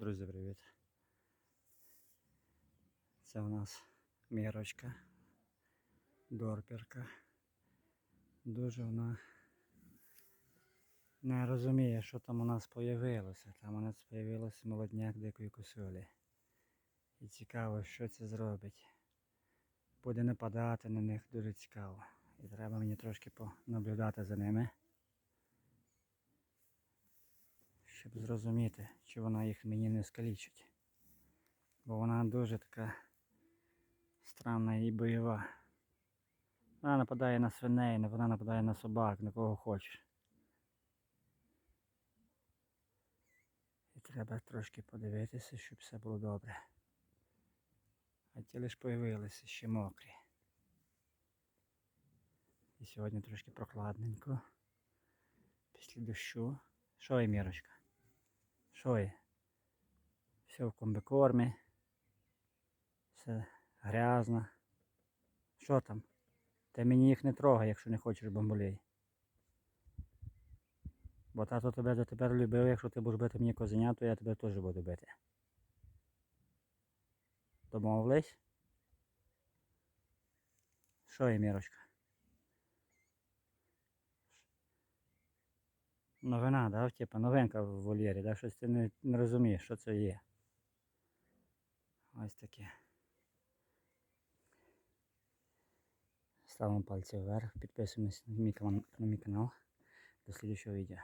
Друзі, привіт. Це у нас мірочка, дорперка. Дуже вона не розуміє, що там у нас появилося. Там у нас появився молодняк дикої косулі. І цікаво, що це зробить. Буде нападати на них дуже цікаво. І треба мені трошки понаблюдати за ними. Щоб зрозуміти, чи вона їх мені не скалічить. Бо вона дуже така странна і бойова. Вона нападає на свиней, вона нападає на собак, на кого хочеш. І треба трошки подивитися, щоб все було добре. А ті лиш появилися ще мокрі. І сьогодні трошки прохладненько. Після дощу. Що є, Мірочка? Є? Все в комбикормі. Все грязно. Що там? Ти мені їх не трогай, якщо не хочеш бамбулей. Бо тато тебе дотепер любив, якщо ти будеш бити мені козеня, то я тебе теж буду бити. Домовились? Що є, Мірочка? Новина, да? Типа новинка в вольєрі, да? Щось ти не, не розумієш, що це є. Ось таке. Ставимо пальці вверх, підписуємось на мій, на мій канал. До слідчого відео.